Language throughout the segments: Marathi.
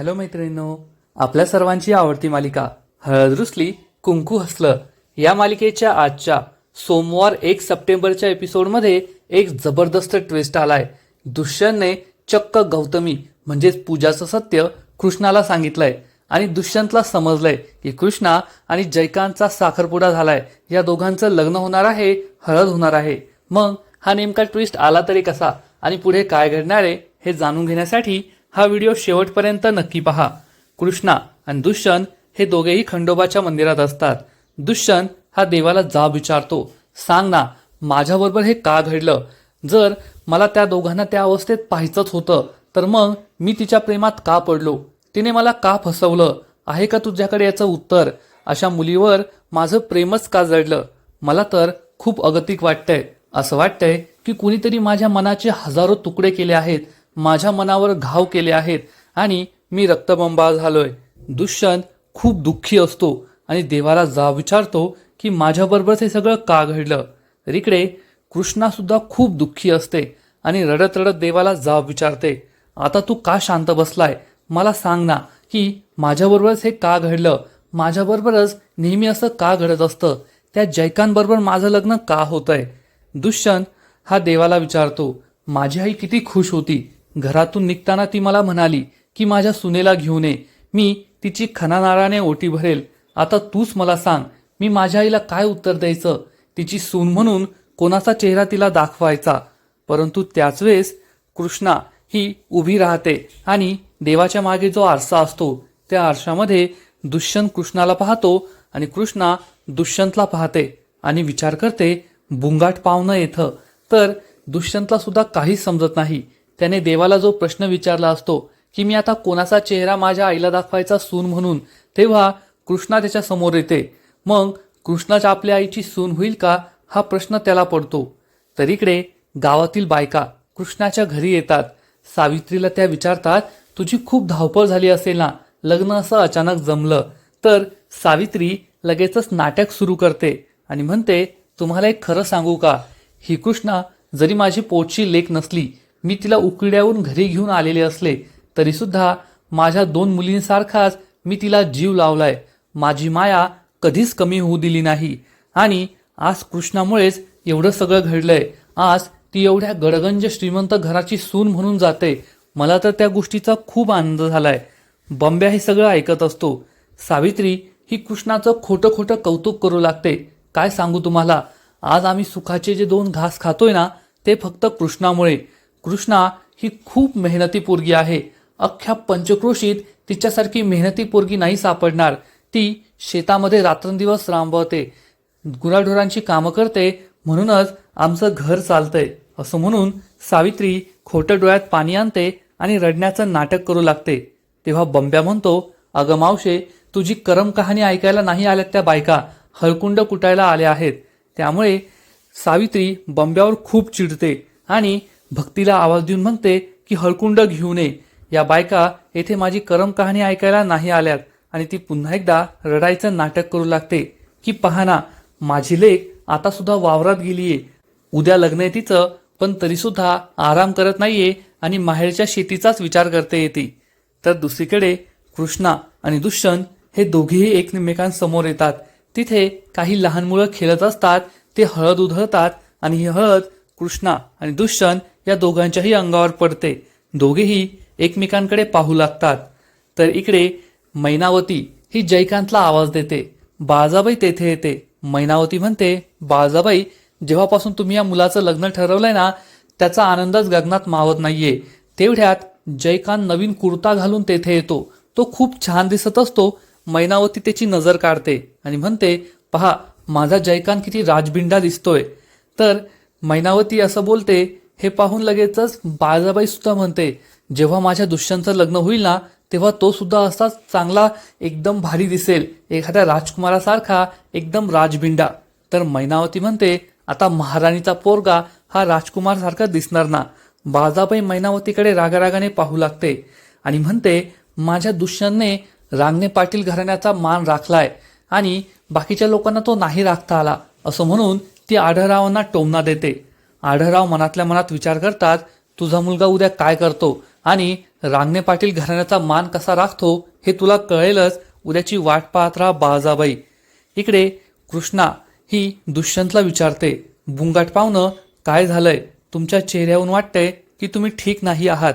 हॅलो मैत्रिणींनो आपल्या सर्वांची आवडती मालिका हळद रुसली कुंकू हसलं या मालिकेच्या आजच्या सोमवार एक सप्टेंबरच्या एपिसोडमध्ये एक जबरदस्त ट्विस्ट आलाय. दुष्यंतने चक्क गौतमी म्हणजेच पूजाचं सत्य कृष्णाला सांगितलंय. आणि दुष्यंतला समजलंय की कृष्णा आणि जयकांतचा साखरपुडा झालाय. या दोघांचं लग्न होणार आहे हळद होणार आहे. मग हा नेमका ट्विस्ट आला तरी कसा? आणि पुढे काय घडणार आहे हे जाणून घेण्यासाठी हा व्हिडिओ शेवटपर्यंत नक्की पहा. कृष्णा आणि दुष्यंत हे दोघेही खंडोबाच्या मंदिरात असतात. दुष्यंत हा देवाला जाब विचारतो. सांग ना माझ्याबरोबर हे का घडलं? जर मला त्या दोघांना त्या अवस्थेत पाहायचंच होतं तर मग मी तिच्या प्रेमात का पडलो? तिने मला का फसवलं? आहे का तुझ्याकडे याचं उत्तर? अशा मुलीवर माझं प्रेमच का जडलं? मला तर खूप अगतिक वाटतंय. असं वाटतंय की कुणीतरी माझ्या मनाचे हजारो तुकडे केले आहेत. माझ्या मनावर घाव केले आहेत आणि मी रक्तबंबाळ झालोय. दुष्यंत खूप दुःखी असतो आणि देवाला जा विचारतो की माझ्याबरोबरच हे सगळं का घडलं? तर इकडे कृष्णासुद्धा खूप दुःखी असते आणि रडत रडत देवाला जाब विचारते आता तू का शांत बसलाय? मला सांग ना की माझ्याबरोबरच हे का घडलं? माझ्याबरोबरच नेहमी असं का घडत असतं? त्या जयकांबरोबर माझं लग्न का होतंय? दुष्यंत हा देवाला विचारतो माझी आई किती खुश होती? घरातून निघताना ती मला म्हणाली की माझ्या सुनेला घेऊन ये. मी तिची खनानाराने ओटी भरेल. आता तूच मला सांग मी माझ्या आईला काय उत्तर द्यायचं? तिची सून म्हणून कोणाचा चेहरा तिला दाखवायचा? परंतु त्याच वेळेस कृष्णा ही उभी राहते आणि देवाच्या मागे जो आरसा असतो त्या आरशामध्ये दुष्यंत कृष्णाला पाहतो आणि कृष्णा दुष्यंतला पाहते आणि विचार करते बुंगाट पावणं येतं तर दुष्यंतला सुद्धा काहीच समजत नाही. त्याने देवाला जो प्रश्न विचारला असतो की मी आता कोणाचा चेहरा माझ्या आईला दाखवायचा सून म्हणून तेव्हा कृष्णा त्याच्यासमोर येते. मग कृष्णाच्या आपल्या आईची सून होईल का हा प्रश्न त्याला पडतो. तर इकडे गावातील बायका कृष्णाच्या घरी येतात. सावित्रीला त्या विचारतात तुझी खूप धावपळ झाली असेल ना लग्न असं अचानक जमलं तर सावित्री लगेचच नाटक सुरू करते आणि म्हणते तुम्हाला एक खरं सांगू का? ही कृष्णा जरी माझी पोटची लेख नसली मी तिला उकड्याहून घरी घेऊन आलेले असले तरीसुद्धा माझ्या दोन मुलींसारखाच मी तिला जीव लावलाय. माझी माया कधीच कमी होऊ दिली नाही. आणि आज कृष्णामुळेच एवढं सगळं घडलंय. आज ती एवढ्या गडगंज श्रीमंत घराची सून म्हणून जाते. मला तर त्या गोष्टीचा खूप आनंद झालाय. बंब्या हे सगळं ऐकत असतो. सावित्री ही कृष्णाचं खोटं खोटं कौतुक करू लागते. काय सांगू तुम्हाला? आज आम्ही सुखाचे जे दोन घास खातोय ना ते फक्त कृष्णामुळे. कृष्णा ही खूप मेहनती पोरगी आहे. अख्ख्या पंचक्रोशीत तिच्यासारखी मेहनती पोरगी नाही सापडणार. ती शेतामध्ये रात्रंदिवस रांबवते गुराढोरांची कामं करते म्हणूनच आमचं घर चालतंय असं म्हणून सावित्री खोटं डोळ्यात पाणी आणते आणि रडण्याचं नाटक करू लागते. तेव्हा बंब्या म्हणतो अगं मावशे तुझी करम कहाणी ऐकायला नाही आल्यात त्या बायका. हळकुंड कुटायला आल्या आहेत. त्यामुळे सावित्री बंब्यावर खूप चिडते आणि भक्तीला आवाज देऊन म्हणते की हळकुंड घेऊन ये या बायका येथे माझी करम कहाणी ऐकायला नाही आल्यात आणि ती पुन्हा एकदा रडायचं नाटक करू लागते. की पहा ना माझी लेख आता सुद्धा वावरात गेलीये. उद्या लग्न आहे तिचं पण तरी सुद्धा आराम करत नाहीये आणि माहेरच्या शेतीचाच विचार करते येते. तर दुसरीकडे कृष्णा आणि दुष्यंत हे दोघेही एकमेकांसमोर येतात. तिथे काही लहान मुलं खेळत असतात ते हळद उधळतात आणि ही हळद कृष्णा आणि दुष्यंत या दोघांच्याही अंगावर पडते. दोघेही एकमेकांकडे पाहू लागतात. तर इकडे मैनावती ही जयकांतला आवाज देते. बाळजाबाई तेथे येते. मैनावती म्हणते बाळजाबाई जेव्हापासून तुम्ही या मुलाचं लग्न ठरवलंय ना त्याचा आनंदच गगनात मावत नाहीये. तेवढ्यात जयकांत नवीन कुर्ता घालून तेथे येतो. तो खूप छान दिसत असतो. मैनावती त्याची नजर काढते आणि म्हणते पहा माझा जयकांत किती राजबिंडा दिसतोय. तर मैनावती असं बोलते हे पाहून लगेचच बाळजाबाई सुद्धा म्हणते जेव्हा माझ्या दुष्यंतचं लग्न होईल ना तेव्हा तो सुद्धा असाच चांगला एकदम भारी दिसेल एखाद्या राजकुमारासारखा एकदम राजबिंडा तर मैनावती म्हणते आता महाराणीचा पोरगा हा राजकुमार सारखा दिसणार ना. बाळजाबाई मैनावतीकडे रागारागाने पाहू लागते आणि म्हणते माझ्या दुष्यांने रांगणे पाटील घराण्याचा मान राखलाय आणि बाकीच्या लोकांना तो नाही राखता आला असं म्हणून ती आढळरावांना टोमना देते. आढळराव मनातल्या मनात विचार करतात तुझा मुलगा उद्या काय करतो? आणि रांगणे पाटील घराण्याचा मान कसा राखतो? हे तुला कळेलच. उद्याची वाट पाहत राहा बाळजाबाई इकडे कृष्णा ही दुष्यंतला विचारते बुंगाट पाहुणं काय झालंय? तुमच्या चेहऱ्याहून वाटतंय की तुम्ही ठीक नाही आहात.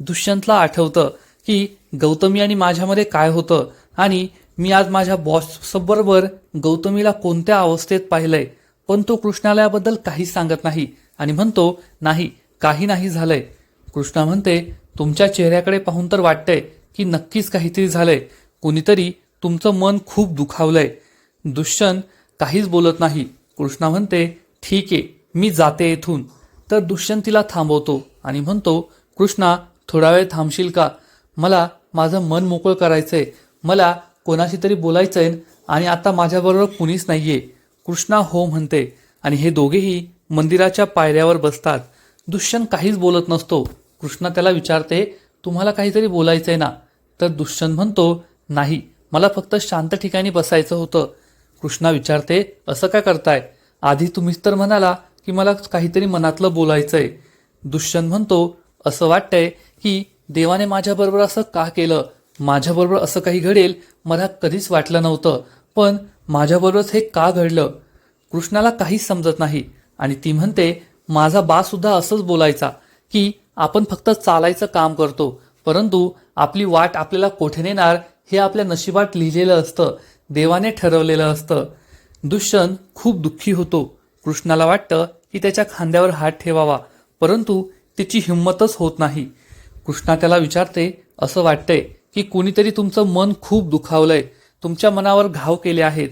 दुष्यंतला आठवतं की गौतमी आणि माझ्यामध्ये काय होतं आणि मी आज माझ्या बॉसबरोबर गौतमीला कोणत्या अवस्थेत पाहिलंय. पण तो कृष्णालयाबद्दल काहीच सांगत नाही. आणि म्हणतो नाही काही नाही झालंय. कृष्णा म्हणते तुमच्या चेहऱ्याकडे पाहून तर वाटतंय की नक्कीच काहीतरी झालंय. कुणीतरी तुमचं मन खूप दुखावलंय. दुष्यंत काहीच बोलत नाही. कृष्णा म्हणते ठीक आहे मी जाते इथून. तर दुष्यंत तिला थांबवतो आणि म्हणतो कृष्णा थोडा वेळ थांबशील का? मला माझं मन मोकळं करायचंय. मला कोणाशी तरी बोलायचंय आणि आता माझ्याबरोबर कुणीच नाहीये. कृष्णा हो म्हणते आणि हे दोघेही मंदिराच्या पायऱ्यावर बसतात. दुष्यंत काहीच बोलत नसतो. कृष्णा त्याला विचारते तुम्हाला काहीतरी बोलायचं आहे ना? तर दुष्यंत म्हणतो नाही मला फक्त शांत ठिकाणी बसायचं होतं. कृष्णा विचारते असं काय करताय? आधी तुम्हीच तर म्हणाला की मला काहीतरी मनातलं बोलायचं आहे दुष्यंत म्हणतो असं वाटतंय की देवाने माझ्याबरोबर असं का केलं? माझ्याबरोबर असं काही घडेल मला कधीच वाटलं नव्हतं पण माझ्याबरोबरच हे का घडलं? कृष्णाला काहीच समजत नाही. आणि ती म्हणते माझा बासुद्धा असंच बोलायचा की आपण फक्त चालायचं काम करतो परंतु आपली वाट आपल्याला कोठे नेणार हे आपल्या नशिबात लिहिलेलं असतं देवाने ठरवलेलं असतं. दुष्यंत खूप दुःखी होतो. कृष्णाला वाटतं की त्याच्या खांद्यावर हात ठेवावा परंतु त्याची हिंमतच होत नाही. कृष्णा त्याला विचारते असं वाटतंय की कोणीतरी तुमचं मन खूप दुखावलंय तुमच्या मनावर घाव केले आहेत.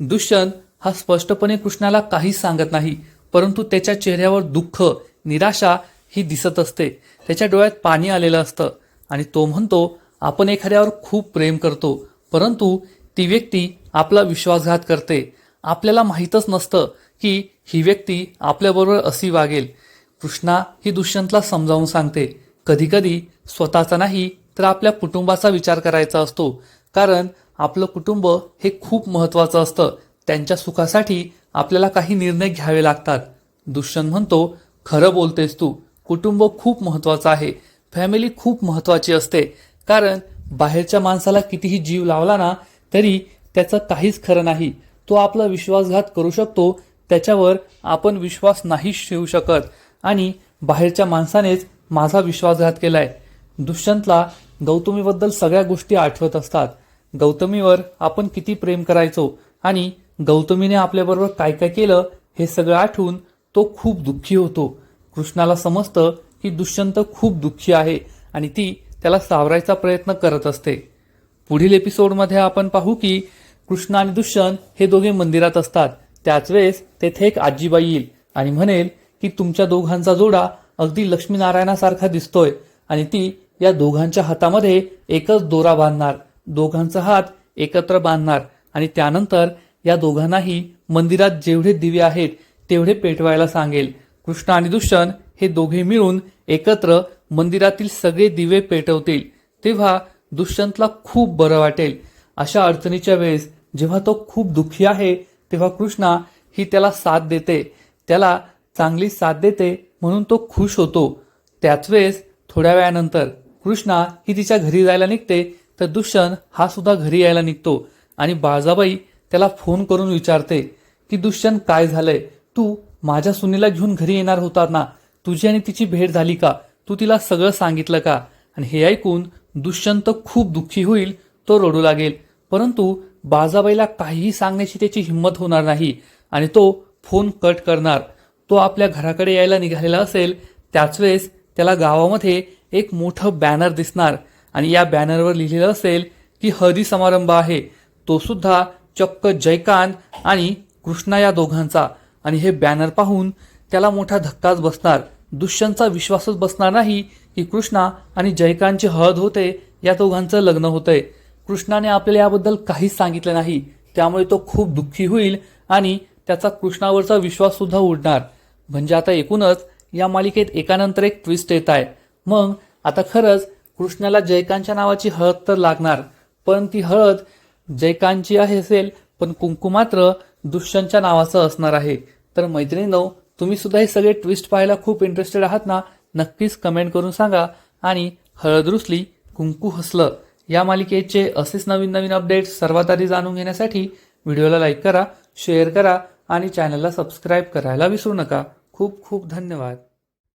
दुष्यंत हा स्पष्टपणे कृष्णाला काहीच सांगत नाही परंतु त्याच्या चेहऱ्यावर दुःख निराशा ही दिसत असते. त्याच्या डोळ्यात पाणी आलेलं असतं. आणि तो म्हणतो आपण एखाद्यावर खूप प्रेम करतो परंतु ती व्यक्ती आपला विश्वासघात करते. आपल्याला माहीतच नसतं की ही व्यक्ती आपल्याबरोबर अशी वागेल. कृष्णा ही दुष्यंतला समजावून सांगते. कधीकधी स्वतःचा नाही तर आपल्या कुटुंबाचा विचार करायचा असतो. कारण आपलं कुटुंब हे खूप महत्त्वाचं असतं. त्यांच्या सुखासाठी आपल्याला काही निर्णय घ्यावे लागतात. दुष्यंत म्हणतो खरं बोलतेस तू. कुटुंब खूप महत्त्वाचं आहे. फॅमिली खूप महत्त्वाची असते. कारण बाहेरच्या माणसाला कितीही जीव लावला ना तरी त्याचं काहीच खरं नाही. तो आपला विश्वासघात करू शकतो. त्याच्यावर आपण विश्वास नाही ठेवू शकत. आणि बाहेरच्या माणसानेच माझा विश्वासघात केलाय. दुष्यंतला गौतमीबद्दल सगळ्या गोष्टी आठवत असतात. गौतमीवर आपण किती प्रेम करायचो आणि गौतमीने आपल्याबरोबर काय काय केलं हे सगळं आठवून तो खूप दुःखी होतो. कृष्णाला समजतं की दुष्यंत खूप दुःखी आहे आणि ती त्याला सावरायचा प्रयत्न करत असते. पुढील एपिसोडमध्ये आपण पाहू की कृष्ण आणि दुष्यंत हे दोघे मंदिरात असतात. त्याच वेळेस तेथे एक आजीबाई येईल आणि म्हणेल की तुमच्या दोघांचा जोडा अगदी लक्ष्मीनारायणासारखा दिसतोय आणि ती या दोघांच्या हातामध्ये एकच दोरा बांधणार. दोघांचा हात एकत्र बांधणार आणि त्यानंतर या दोघांनाही मंदिरात जेवढे दिवे आहेत तेवढे पेटवायला सांगेल. कृष्ण आणि दुष्यंत हे दोघे मिळून एकत्र मंदिरातील सगळे दिवे पेटवतील. तेव्हा दुष्यंतला खूप बरं वाटेल. अशा अडचणीच्या वेळेस जेव्हा तो खूप दुःखी आहे तेव्हा कृष्णा ही त्याला साथ देते. त्याला चांगली साथ देते म्हणून तो खुश होतो. त्याच वेळेस थोड्या वेळानंतर कृष्णा ही तिच्या घरी जायला निघते तर दुष्यंत हा सुद्धा घरी यायला निघतो. आणि बाळजाबाई त्याला फोन करून विचारते की दुष्यंत काय झालंय? तू माझ्या सुनीला घेऊन घरी येणार होता ना? तुझी आणि तिची भेट झाली का? तू तिला सगळं सांगितलं का? आणि हे ऐकून दुष्यंत खूप दुःखी होईल तो रडू लागेल. परंतु बाजाबाईला काहीही सांगण्याची त्याची हिंमत होणार नाही आणि तो फोन कट करणार. तो आपल्या घराकडे यायला निघालेला असेल त्याच वेळेस त्याला गावामध्ये एक मोठं बॅनर दिसणार. आणि या बॅनरवर लिहिलेलं असेल की हळदी समारंभ आहे. तो सुद्धा चक्क जयकांत आणि कृष्णा या दोघांचा. आणि हे बॅनर पाहून त्याला मोठा धक्काच बसणार. दुष्यंतचा विश्वासच बसणार नाही की कृष्णा आणि जयकांतची हळद होते या दोघांचं लग्न होतंय कृष्णाने आपल्याला याबद्दल काहीच सांगितलं नाही. त्यामुळे तो खूप दुःखी होईल आणि त्याचा कृष्णावरचा विश्वास सुद्धा उडणार. म्हणजे आता एकूणच या मालिकेत एकानंतर एक ट्विस्ट येत आहे. मग आता खरंच कृष्णाला जयकांतच्या नावाची हळद तर लागणार पण ती हळद जयकांतची आहे असेल पण कुंकू मात्र दुष्यंतच्या नावाचं असणार आहे. तर मैत्रिणींनो तुम्ही सुद्धा हे सगळे ट्विस्ट पाहायला खूप इंटरेस्टेड आहात ना? नक्कीच कमेंट करून सांगा. आणि हळद रुसली कुंकू हसलं या मालिकेचे असेच नवीन नवीन अपडेट्स सर्वात आधी जाणून घेण्यासाठी व्हिडिओला लाईक करा शेअर करा आणि चॅनलला सबस्क्राईब करायला विसरू नका. खूप खूप धन्यवाद.